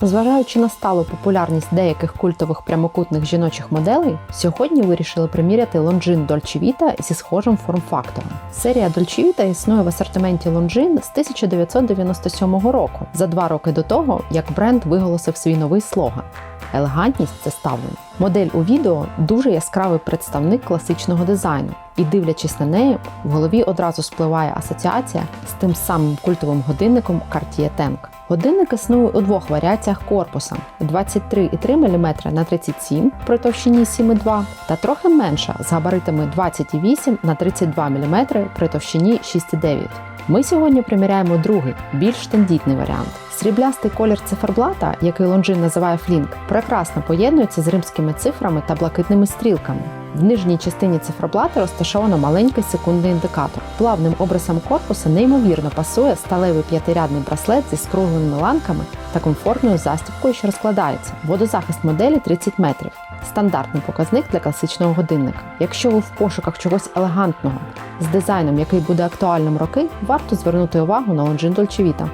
Зважаючи на сталу популярність деяких культових прямокутних жіночих моделей, сьогодні вирішили приміряти Longines Dolce Vita зі схожим форм-фактором. Серія Dolce Vita існує в асортименті Longines з 1997 року, за два роки до того, як бренд виголосив свій новий слоган. Елегантність це ставлення. Модель у відео дуже яскравий представник класичного дизайну, і дивлячись на неї, в голові одразу спливає асоціація з тим самим культовим годинником Cartier Tank. Годинник існує у двох варіаціях корпуса: 23,3 мм на 37 при товщині 7,2 та трохи менша з габаритами 28 на 32 мм при товщині 6,9. Ми сьогодні приміряємо другий, більш тендітний варіант. Сріблястий колір циферблата, який Лонжин називає флінк, прекрасно поєднується з римськими цифрами та блакитними стрілками. В нижній частині циферблата розташовано маленький секундний індикатор. Плавним обрисом корпуса неймовірно пасує сталевий п'ятирядний браслет зі скругленими ланками та комфортною застібкою, що розкладається. Водозахист моделі 30 метрів. Стандартний показник для класичного годинника. Якщо ви в пошуках чогось елегантного з дизайном, який буде актуальним роки, варто звернути увагу на Longines Dolce Vita.